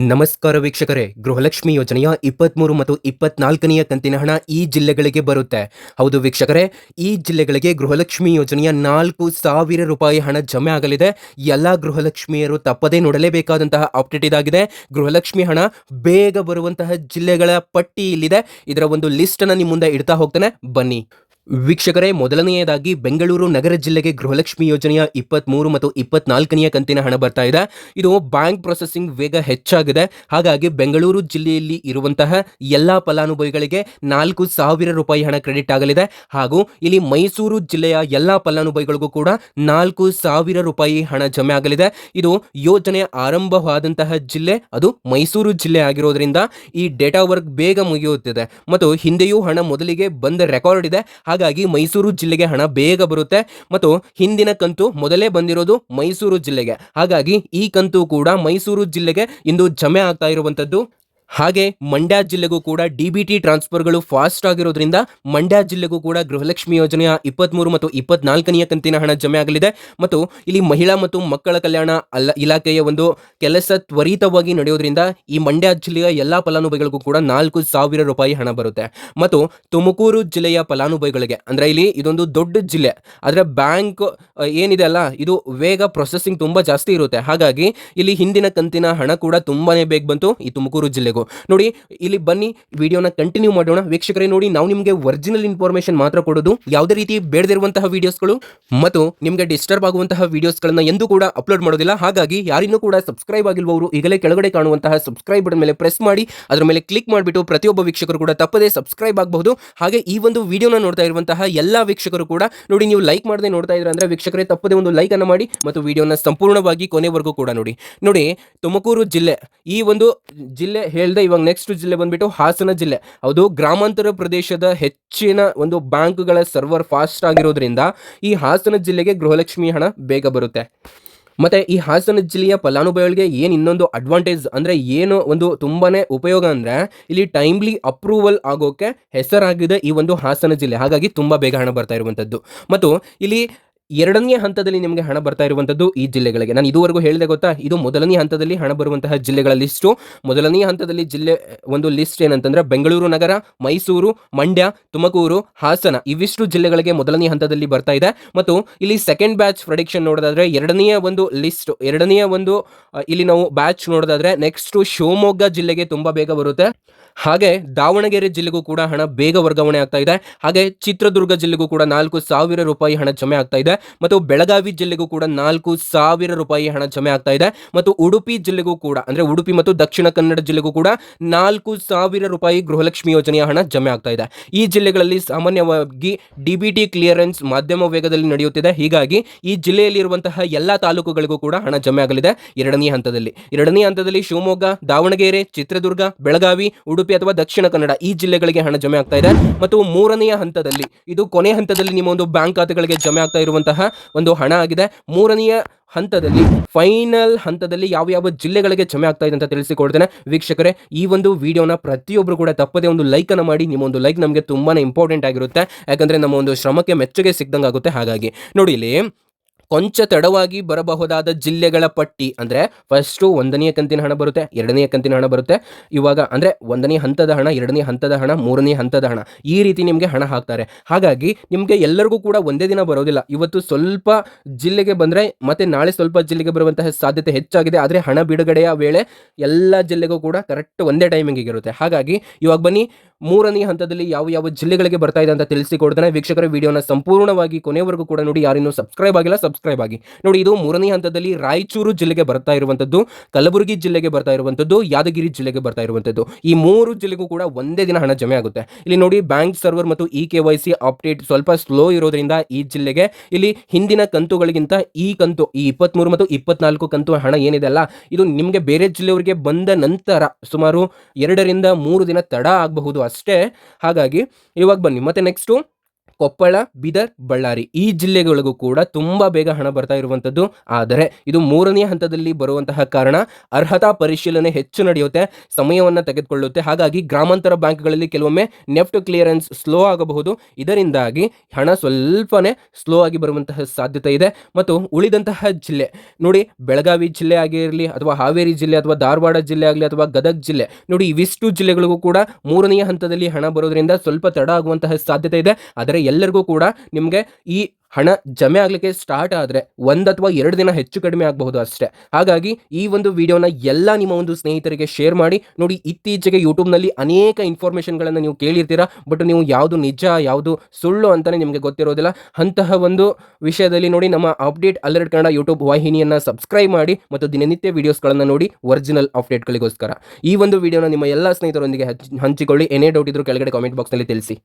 ನಮಸ್ಕಾರ ವೀಕ್ಷಕರೇ. ಗೃಹಲಕ್ಷ್ಮಿ ಯೋಜನೆಯ ಇಪ್ಪತ್ತ್ಮೂರು ಮತ್ತು ಇಪ್ಪತ್ನಾಲ್ಕನೆಯ ಕಂತಿನ ಹಣ ಈ ಜಿಲ್ಲೆಗಳಿಗೆ ಬರುತ್ತೆ. ಹೌದು ವೀಕ್ಷಕರೇ, ಈ ಜಿಲ್ಲೆಗಳಿಗೆ ಗೃಹಲಕ್ಷ್ಮಿ ಯೋಜನೆಯ ನಾಲ್ಕು ಸಾವಿರ ರೂಪಾಯಿ ಹಣ ಜಮೆ ಆಗಲಿದೆ. ಎಲ್ಲ ಗೃಹಲಕ್ಷ್ಮಿಯರು ತಪ್ಪದೇ ನೋಡಲೇಬೇಕಾದಂತಹ ಅಪ್ಡೇಟ್ ಇದಾಗಿದೆ. ಗೃಹಲಕ್ಷ್ಮಿ ಹಣ ಬೇಗ ಬರುವಂತಹ ಜಿಲ್ಲೆಗಳ ಪಟ್ಟಿ ಇಲ್ಲಿದೆ ಇದರ ಒಂದು ಲಿಸ್ಟನ್ನು ನಿಮ್ಮ ಮುಂದೆ ಇಡ್ತಾ ಹೋಗ್ತಾನೆ. ಬನ್ನಿ. ವೀಕ್ಷಕರೇ, ಮೊದಲನೆಯದಾಗಿ ಬೆಂಗಳೂರು ನಗರ ಜಿಲ್ಲೆಗೆ ಗೃಹಲಕ್ಷ್ಮಿ ಯೋಜನೆಯ ಇಪ್ಪತ್ತ್ಮೂರು ಮತ್ತು ಇಪ್ಪತ್ನಾಲ್ಕನೆಯ ಕಂತಿನ ಹಣ ಬರ್ತಾ ಇದೆ. ಇದು ಬ್ಯಾಂಕ್ ಪ್ರೊಸೆಸಿಂಗ್ ವೇಗ ಹೆಚ್ಚಾಗಿದೆ. ಹಾಗಾಗಿ ಬೆಂಗಳೂರು ಜಿಲ್ಲೆಯಲ್ಲಿ ಇರುವಂತಹ ಎಲ್ಲ ಫಲಾನುಭವಿಗಳಿಗೆ ನಾಲ್ಕು ಸಾವಿರ ರೂಪಾಯಿ ಹಣ ಕ್ರೆಡಿಟ್ ಆಗಲಿದೆ. ಹಾಗೂ ಇಲ್ಲಿ ಮೈಸೂರು ಜಿಲ್ಲೆಯ ಎಲ್ಲ ಫಲಾನುಭವಿಗಳಿಗೂ ಕೂಡ ನಾಲ್ಕು ಸಾವಿರ ರೂಪಾಯಿ ಹಣ ಜಮೆ ಆಗಲಿದೆ. ಇದು ಯೋಜನೆ ಆರಂಭವಾದಂತಹ ಜಿಲ್ಲೆ. ಅದು ಮೈಸೂರು ಜಿಲ್ಲೆ ಆಗಿರೋದ್ರಿಂದ ಈ ಡೇಟಾ ವರ್ಕ್ ಬೇಗ ಮುಗಿಯುತ್ತಿದೆ. ಮತ್ತು ಹಿಂದೆಯೂ ಹಣ ಮೊದಲಿಗೆ ಬಂದ ರೆಕಾರ್ಡ್ ಇದೆ. ಹಾಗಾಗಿ ಮೈಸೂರು ಜಿಲ್ಲೆಗೆ ಹಣ ಬೇಗ ಬರುತ್ತೆ ಮತ್ತು ಹಿಂದಿನ ಕಂತು ಮೊದಲೇ ಬಂದಿರೋದು ಮೈಸೂರು ಜಿಲ್ಲೆಗೆ. ಹಾಗಾಗಿ ಈ ಕಂತು ಕೂಡ ಮೈಸೂರು ಜಿಲ್ಲೆಗೆ ಇಂದು ಜಮೆ ಆಗ್ತಾ ಇರುವಂಥದ್ದು. ಹಾಗೆ ಮಂಡ್ಯ ಜಿಲ್ಲೆಗೂ ಕೂಡ ಡಿಬಿಟಿ ಟ್ರಾನ್ಸ್ಫರ್ಗಳು ಫಾಸ್ಟ್ ಆಗಿರೋದ್ರಿಂದ ಮಂಡ್ಯ ಜಿಲ್ಲೆಗೂ ಕೂಡ ಗೃಹಲಕ್ಷ್ಮಿ ಯೋಜನೆಯ ಇಪ್ಪತ್ತ್ಮೂರು ಮತ್ತು ಇಪ್ಪತ್ನಾಲ್ಕನೆಯ ಕಂತಿನ ಹಣ ಜಮೆ ಆಗಲಿದೆ. ಮತ್ತು ಇಲ್ಲಿ ಮಹಿಳಾ ಮತ್ತು ಮಕ್ಕಳ ಕಲ್ಯಾಣ ಅಲ್ಲ ಇಲಾಖೆಯ ಒಂದು ಕೆಲಸ ತ್ವರಿತವಾಗಿ ನಡೆಯೋದ್ರಿಂದ ಈ ಮಂಡ್ಯ ಜಿಲ್ಲೆಯ ಎಲ್ಲ ಫಲಾನುಭವಿಗಳಿಗೂ ಕೂಡ ನಾಲ್ಕು ಸಾವಿರ ರೂಪಾಯಿ ಹಣ ಬರುತ್ತೆ. ಮತ್ತು ತುಮಕೂರು ಜಿಲ್ಲೆಯ ಫಲಾನುಭವಿಗಳಿಗೆ, ಅಂದರೆ ಇಲ್ಲಿ ಇದೊಂದು ದೊಡ್ಡ ಜಿಲ್ಲೆ, ಆದರೆ ಬ್ಯಾಂಕ್ ಏನಿದೆ ಅಲ್ಲ, ಇದು ವೇಗ ಪ್ರೊಸೆಸಿಂಗ್ ತುಂಬ ಜಾಸ್ತಿ ಇರುತ್ತೆ. ಹಾಗಾಗಿ ಇಲ್ಲಿ ಹಿಂದಿನ ಕಂತಿನ ಹಣ ಕೂಡ ತುಂಬಾನೇ ಬೇಗ ಬಂತು ಈ ತುಮಕೂರು ಜಿಲ್ಲೆಗೂ. ನೋಡಿ, ಇಲ್ಲಿ ಬನ್ನಿ, ವಿಡಿಯೋನ ಕಂಟಿನ್ಯೂ ಮಾಡೋಣ. ವೀಕ್ಷಕರೇ, ನೋಡಿ, ನಾವು ನಿಮಗೆ ಒರಿಜಿನಲ್ ಇನ್ಫಾರ್ಮೇಶನ್ ಮಾತ್ರ ಕೊಡೋದು, ಯಾವುದೇ ರೀತಿ ಬೇಡದಿರುವಂತಹ ವಿಡಿಯೋಸ್ಗಳು ಮತ್ತು ನಿಮಗೆ ಡಿಸ್ಟರ್ಬ್ ಆಗುವಂತಹ ವಿಡಿಯೋಸ್ಗಳನ್ನು ಎಂದೂ ಕೂಡ ಅಪ್ಲೋಡ್ ಮಾಡೋದಿಲ್ಲ. ಹಾಗಾಗಿ, ಯಾರಿನ್ನೂ ಕೂಡ ಸಬ್ಸ್ಕ್ರೈಬ್ ಆಗಿಲ್ವವರು, ಈಗಲೇ ಕೆಳಗಡೆ ಕಾಣುವಂತಹ ಸಬ್ಸ್ಕ್ರೈಬ್ ಬಟನ್ ಮೇಲೆ ಪ್ರೆಸ್ ಮಾಡಿ, ಅದರ ಮೇಲೆ ಕ್ಲಿಕ್ ಮಾಡಿಬಿಟ್ಟು ಪ್ರತಿಯೊಬ್ಬ ವೀಕ್ಷಕರು ಕೂಡ ತಪ್ಪದೇ ಸಬ್ಸ್ಕ್ರೈಬ್ ಆಗಬಹುದು. ಹಾಗೆ ಈ ಒಂದು ವಿಡಿಯೋನ ನೋಡ್ತಾ ಇರುವಂತಹ ಎಲ್ಲ ವೀಕ್ಷಕರು ಕೂಡ, ನೋಡಿ, ನೀವು ಲೈಕ್ ಮಾಡದೆ ನೋಡ್ತಾ ಇದ್ರೆ ಅಂದ್ರೆ ವೀಕ್ಷಕರೇ, ತಪ್ಪದೇ ಒಂದು ಲೈಕ್ ಅನ್ನು ಮಾಡಿ ಮತ್ತು ವಿಡಿಯೋನ ಸಂಪೂರ್ಣವಾಗಿ ಕೊನೆವರೆಗೂ ಕೂಡ ನೋಡಿ. ನೋಡಿ, ತುಮಕೂರು ಜಿಲ್ಲೆ, ಈ ಒಂದು ಜಿಲ್ಲೆ ಹೇಳ್ದೆ ಇವಾಗ ನೆಕ್ಸ್ಟ್ ಜಿಲ್ಲೆ ಬಂದ್ಬಿಟ್ಟು ಹಾಸನ ಜಿಲ್ಲೆ. ಹೌದು ಗ್ರಾಮಾಂತರ ಪ್ರದೇಶದ ಹೆಚ್ಚಿನ ಒಂದು ಬ್ಯಾಂಕ್ಗಳ ಸರ್ವರ್ ಫಾಸ್ಟ್ ಆಗಿರೋದ್ರಿಂದ ಈ ಹಾಸನ ಜಿಲ್ಲೆಗೆ ಗೃಹಲಕ್ಷ್ಮಿ ಹಣ ಬೇಗ ಬರುತ್ತೆ. ಮತ್ತೆ ಈ ಹಾಸನ ಜಿಲ್ಲೆಯ ಫಲಾನುಭವಿಗಳಿಗೆ ಏನು ಇನ್ನೊಂದು ಅಡ್ವಾಂಟೇಜ್ ಅಂದರೆ ಏನು ಒಂದು ತುಂಬಾ ಉಪಯೋಗ ಅಂದರೆ ಇಲ್ಲಿ ಟೈಮ್ಲಿ ಅಪ್ರೂವಲ್ ಆಗೋಕೆ ಹೆಸರಾಗಿದೆ ಈ ಒಂದು ಹಾಸನ ಜಿಲ್ಲೆ. ಹಾಗಾಗಿ ತುಂಬ ಬೇಗ ಹಣ ಬರ್ತಾ ಇರುವಂಥದ್ದು ಮತ್ತು ಇಲ್ಲಿ ಎರಡನೇ ಹಂತದಲ್ಲಿ ನಿಮಗೆ ಹಣ ಬರ್ತಾ ಇರುವಂತದ್ದು ಈ ಜಿಲ್ಲೆಗಳಿಗೆ. ನಾನು ಇದುವರೆಗೂ ಹೇಳಿದೆ ಗೊತ್ತಾ? ಇದು ಮೊದಲನೇ ಹಂತದಲ್ಲಿ ಹಣ ಬರುವಂತಹ ಜಿಲ್ಲೆಗಳ ಲಿಸ್ಟು. ಮೊದಲನೇ ಹಂತದಲ್ಲಿ ಜಿಲ್ಲೆ, ಒಂದು ಲಿಸ್ಟ್ ಏನಂತಂದ್ರೆ ಬೆಂಗಳೂರು ನಗರ, ಮೈಸೂರು, ಮಂಡ್ಯ, ತುಮಕೂರು, ಹಾಸನ ಇವಿಷ್ಟು ಜಿಲ್ಲೆಗಳಿಗೆ ಮೊದಲನೇ ಹಂತದಲ್ಲಿ ಬರ್ತಾ ಇದೆ. ಮತ್ತು ಇಲ್ಲಿ ಸೆಕೆಂಡ್ ಬ್ಯಾಚ್ ಪ್ರೊಡಿಕ್ಷನ್ ನೋಡೋದಾದ್ರೆ ಎರಡನೆಯ ಒಂದು ಲಿಸ್ಟ್ ಎರಡನೆಯ ಒಂದು ಇಲ್ಲಿ ನಾವು ಬ್ಯಾಚ್ ನೋಡೋದಾದ್ರೆ ನೆಕ್ಸ್ಟ್ ಶಿವಮೊಗ್ಗ ಜಿಲ್ಲೆಗೆ ತುಂಬಾ ಬೇಗ ಬರುತ್ತೆ. ಹಾಗೆ ದಾವಣಗೆರೆ ಜಿಲ್ಲೆಗೂ ಕೂಡ ಹಣ ಬೇಗ ವರ್ಗಾವಣೆ ಆಗ್ತಾ ಇದೆ. ಹಾಗೆ ಚಿತ್ರದುರ್ಗ ಜಿಲ್ಲೆಗೂ ಕೂಡ ನಾಲ್ಕು ಸಾವಿರ ರೂಪಾಯಿ ಹಣ ಜಮೆ ಆಗ್ತಾ ಇದೆ. ಮತ್ತು ಬೆಳಗಾವಿ ಜಿಲ್ಲೆಗೂ ಕೂಡ ನಾಲ್ಕು ಸಾವಿರ ರೂಪಾಯಿ ಹಣ ಜಮೆ ಆಗ್ತಾ ಇದೆ. ಮತ್ತು ಉಡುಪಿ ಜಿಲ್ಲೆಗೂ ಕೂಡ, ಅಂದ್ರೆ ಉಡುಪಿ ಮತ್ತು ದಕ್ಷಿಣ ಕನ್ನಡ ಜಿಲ್ಲೆಗೂ ಕೂಡ ನಾಲ್ಕು ಸಾವಿರ ರೂಪಾಯಿ ಗೃಹಲಕ್ಷ್ಮಿ ಯೋಜನೆಯ ಹಣ ಜಮೆ ಆಗ್ತಾ ಇದೆ. ಈ ಜಿಲ್ಲೆಗಳಲ್ಲಿ ಸಾಮಾನ್ಯವಾಗಿ ಡಿಬಿಟಿ ಕ್ಲಿಯರೆನ್ಸ್ ಮಾಧ್ಯಮ ವೇಗದಲ್ಲಿ ನಡೆಯುತ್ತಿದೆ. ಹೀಗಾಗಿ ಈ ಜಿಲ್ಲೆಯಲ್ಲಿರುವಂತಹ ಎಲ್ಲ ತಾಲೂಕುಗಳಿಗೂ ಕೂಡ ಹಣ ಜಮೆ ಆಗಲಿದೆ ಎರಡನೇ ಹಂತದಲ್ಲಿ. ಎರಡನೇ ಹಂತದಲ್ಲಿ ಶಿವಮೊಗ್ಗ, ದಾವಣಗೆರೆ, ಚಿತ್ರದುರ್ಗ, ಬೆಳಗಾವಿ, ಉಡುಪಿ ಅಥವಾ ದಕ್ಷಿಣ ಕನ್ನಡ ಈ ಜಿಲ್ಲೆಗಳಿಗೆ ಹಣ ಜಮೆ ಆಗ್ತಾ ಇದೆ. ಮತ್ತು ಮೂರನೆಯ ಹಂತದಲ್ಲಿ, ಇದು ಕೊನೆ ಹಂತದಲ್ಲಿ ನಿಮ್ಮ ಒಂದು ಬ್ಯಾಂಕ್ ಖಾತೆಗಳಿಗೆ ಜಮೆ ಆಗ್ತಾ ಇರುವಂತಹ ಒಂದು ಹಣ ಆಗಿದೆ. ಮೂರನೆಯ ಹಂತದಲ್ಲಿ, ಫೈನಲ್ ಹಂತದಲ್ಲಿ ಯಾವ ಯಾವ ಜಿಲ್ಲೆಗಳಿಗೆ ಜಮೆ ಆಗ್ತಾ ಇದೆ ಅಂತ ತಿಳಿಸಿಕೊಡ್ತೇನೆ. ವೀಕ್ಷಕರೇ, ಈ ಒಂದು ವಿಡಿಯೋನ ಪ್ರತಿಯೊಬ್ಬರು ಕೂಡ ತಪ್ಪದೆ ಒಂದು ಲೈಕ್ ಅನ್ನು ಮಾಡಿ. ನಿಮ್ಮ ಒಂದು ಲೈಕ್ ನಮಗೆ ತುಂಬಾ ಇಂಪಾರ್ಟೆಂಟ್ ಆಗಿರುತ್ತೆ. ಯಾಕಂದ್ರೆ ನಮ್ಮ ಒಂದು ಶ್ರಮಕ್ಕೆ ಮೆಚ್ಚುಗೆ ಸಿಗ್ದಂಗೆ ಆಗುತ್ತೆ ಹಾಗಾಗಿ. ನೋಡಿ ಇಲ್ಲಿ ಕೊಂಚ ತಡವಾಗಿ ಬರಬಹುದಾದ ಜಿಲ್ಲೆಗಳ ಪಟ್ಟಿ, ಅಂದರೆ ಫಸ್ಟು ಒಂದನೇ ಕಂತಿನ ಹಣ ಬರುತ್ತೆ, ಎರಡನೇ ಕಂತಿನ ಹಣ ಬರುತ್ತೆ. ಇವಾಗ ಅಂದರೆ ಒಂದನೇ ಹಂತದ ಹಣ, ಎರಡನೇ ಹಂತದ ಹಣ, ಮೂರನೇ ಹಂತದ ಹಣ, ಈ ರೀತಿ ನಿಮಗೆ ಹಣ ಹಾಕ್ತಾರೆ. ಹಾಗಾಗಿ ನಿಮಗೆ ಎಲ್ಲರಿಗೂ ಕೂಡ ಒಂದೇ ದಿನ ಬರೋದಿಲ್ಲ. ಇವತ್ತು ಸ್ವಲ್ಪ ಜಿಲ್ಲೆಗೆ ಬಂದರೆ ಮತ್ತೆ ನಾಳೆ ಸ್ವಲ್ಪ ಜಿಲ್ಲೆಗೆ ಬರುವಂತಹ ಸಾಧ್ಯತೆ ಹೆಚ್ಚಾಗಿದೆ. ಆದರೆ ಹಣ ಬಿಡುಗಡೆಯ ವೇಳೆ ಎಲ್ಲ ಜಿಲ್ಲೆಗೂ ಕೂಡ ಕರೆಕ್ಟ್ ಒಂದೇ ಟೈಮಿಂಗಿಗೆ ಇರುತ್ತೆ. ಹಾಗಾಗಿ ಇವಾಗ ಬನ್ನಿ ಮೂರನೇ ಹಂತದಲ್ಲಿ ಯಾವ ಯಾವ ಜಿಲ್ಲೆಗಳಿಗೆ ಬರ್ತಾ ಇದೆ ಅಂತ ತಿಳಿಸಿಕೊಡ್ತಾನೆ. ವೀಕ್ಷಕರ, ವಿಡಿಯೋನ ಸಂಪೂರ್ಣವಾಗಿ ಕೊನೆವರೆಗೂ ಕೂಡ ನೋಡಿ, ಯಾರಿನ್ನೂ ಸಬ್ಸ್ಕ್ರೈಬ್ ಆಗಿಲ್ಲ ಸಬ್ಸ್ಕ್ರೈಬ್ ಆಗಿ. ನೋಡಿ, ಇದು ಮೂರನೇ ಹಂತದಲ್ಲಿ ರಾಯಚೂರು ಜಿಲ್ಲೆಗೆ ಬರ್ತಾ ಇರುವಂತದ್ದು, ಕಲಬುರಗಿ ಜಿಲ್ಲೆಗೆ ಬರ್ತಾ ಇರುವಂತದ್ದು, ಯಾದಗಿರಿ ಜಿಲ್ಲೆಗೆ ಬರ್ತಾ ಇರುವಂತದ್ದು. ಈ ಮೂರು ಜಿಲ್ಲೆಗೂ ಕೂಡ ಒಂದೇ ದಿನ ಹಣ ಜಮೆ ಆಗುತ್ತೆ. ಇಲ್ಲಿ ನೋಡಿ, ಬ್ಯಾಂಕ್ ಸರ್ವರ್ ಮತ್ತು e K Y C update ಸ್ವಲ್ಪ ಸ್ಲೋ ಇರೋದ್ರಿಂದ ಈ ಜಿಲ್ಲೆಗೆ ಇಲ್ಲಿ ಹಿಂದಿನ ಕಂತುಗಳಿಗಿಂತ ಈ ಕಂತು, ಈ ಇಪ್ಪತ್ಮೂರು ಮತ್ತು ಇಪ್ಪತ್ನಾಲ್ಕು ಕಂತು ಹಣ ಏನಿದೆ ಅಲ್ಲ, ಇದು ನಿಮಗೆ ಬೇರೆ ಜಿಲ್ಲೆಯವರಿಗೆ ಬಂದ ನಂತರ ಸುಮಾರು ಎರಡರಿಂದ ಮೂರು ದಿನ ತಡ ಆಗಬಹುದು. ಅಷ್ಟೇ. ಹಾಗಾಗಿ ಇವಾಗ ಬನ್ನಿ. ಮತ್ತೆ ನೆಕ್ಸ್ಟು ಕೊಪ್ಪಳ, ಬೀದರ್, ಬಳ್ಳಾರಿ ಈ ಜಿಲ್ಲೆಗಳಿಗೂ ಕೂಡ ತುಂಬಾ ಬೇಗ ಹಣ ಬರ್ತಾ ಇರುವಂತದ್ದು ಆದರೆ ಇದು ಮೂರನೇ ಹಂತದಲ್ಲಿ ಬರುವಂತಹ ಕಾರಣ ಅರ್ಹತಾ ಪರಿಶೀಲನೆ ಹೆಚ್ಚು ನಡೆಯುತ್ತೆ, ಸಮಯವನ್ನು ತೆಗೆದುಕೊಳ್ಳುತ್ತೆ. ಹಾಗಾಗಿ ಗ್ರಾಮಾಂತರ ಬ್ಯಾಂಕ್ಗಳಲ್ಲಿ ಕೆಲವೊಮ್ಮೆ ನೆಫ್ಟ್ ಕ್ಲಿಯರೆನ್ಸ್ ಸ್ಲೋ ಆಗಬಹುದು. ಇದರಿಂದಾಗಿ ಹಣ ಸ್ವಲ್ಪನೇ ಸ್ಲೋ ಆಗಿ ಬರುವಂತಹ ಸಾಧ್ಯತೆ ಇದೆ. ಮತ್ತು ಉಳಿದಂತಹ ಜಿಲ್ಲೆ, ನೋಡಿ ಬೆಳಗಾವಿ ಜಿಲ್ಲೆ ಆಗಿರಲಿ ಅಥವಾ ಹಾವೇರಿ ಜಿಲ್ಲೆ ಅಥವಾ ಧಾರವಾಡ ಜಿಲ್ಲೆ ಆಗಲಿ ಅಥವಾ ಗದಗ ಜಿಲ್ಲೆ, ನೋಡಿ ಇವಿಷ್ಟು ಜಿಲ್ಲೆಗಳಿಗೂ ಕೂಡ ಮೂರನೆಯ ಹಂತದಲ್ಲಿ ಹಣ ಬರೋದ್ರಿಂದ ಸ್ವಲ್ಪ ತಡ ಆಗುವಂತಹ ಸಾಧ್ಯತೆ ಇದೆ. ಆದರೆ ಎಲ್ಲರಿಗೂ ಕೂಡ ನಿಮಗೆ ಈ ಹಣ ಜಮೆ ಆಗಲಿಕ್ಕೆ ಸ್ಟಾರ್ಟ್ ಆದರೆ ಒಂದು ಅಥವಾ ಎರಡು ದಿನ ಹೆಚ್ಚು ಕಡಿಮೆ ಆಗಬಹುದು ಅಷ್ಟೇ. ಹಾಗಾಗಿ ಈ ಒಂದು ವಿಡಿಯೋನ ಎಲ್ಲ ನಿಮ್ಮ ಒಂದು ಸ್ನೇಹಿತರಿಗೆ ಶೇರ್ ಮಾಡಿ. ನೋಡಿ, ಇತ್ತೀಚೆಗೆ ಯೂಟ್ಯೂಬ್ನಲ್ಲಿ ಅನೇಕ ಇನ್ಫಾರ್ಮೇಷನ್ಗಳನ್ನು ನೀವು ಕೇಳಿರ್ತೀರಾ ಬಟ್ ನೀವು ಯಾವುದು ನಿಜ, ಯಾವುದು ಸುಳ್ಳು ಅಂತಲೇ ನಿಮಗೆ ಗೊತ್ತಿರೋದಿಲ್ಲ. ಅಂತಹ ಒಂದು ವಿಷಯದಲ್ಲಿ ನೋಡಿ, ನಮ್ಮ ಅಪ್ಡೇಟ್ ಅಲರ್ಟ್ ಕನ್ನಡ ಯೂಟ್ಯೂಬ್ ವಾಹಿನಿಯನ್ನು ಸಬ್ಸ್ಕ್ರೈಬ್ ಮಾಡಿ ಮತ್ತು ದಿನನಿತ್ಯ ವೀಡಿಯೋಸ್ಗಳನ್ನು ನೋಡಿ ಒರಿಜಿನಲ್ ಅಪ್ಡೇಟ್ಗಳಿಗೋಸ್ಕರ ಈ ಒಂದು ವಿಡಿಯೋನ ನಿಮ್ಮ ಎಲ್ಲ ಸ್ನೇಹಿತರೊಂದಿಗೆ ಹಂಚ್- ಹಂಚಿಕೊಳ್ಳಿ. ಏನೇ ಡೌಟ್ ಇದ್ರೂ ಕೆಳಗಡೆ ಕಾಮೆಂಟ್ ಬಾಕ್ಸ್ನಲ್ಲಿ ತಿಳಿಸಿ.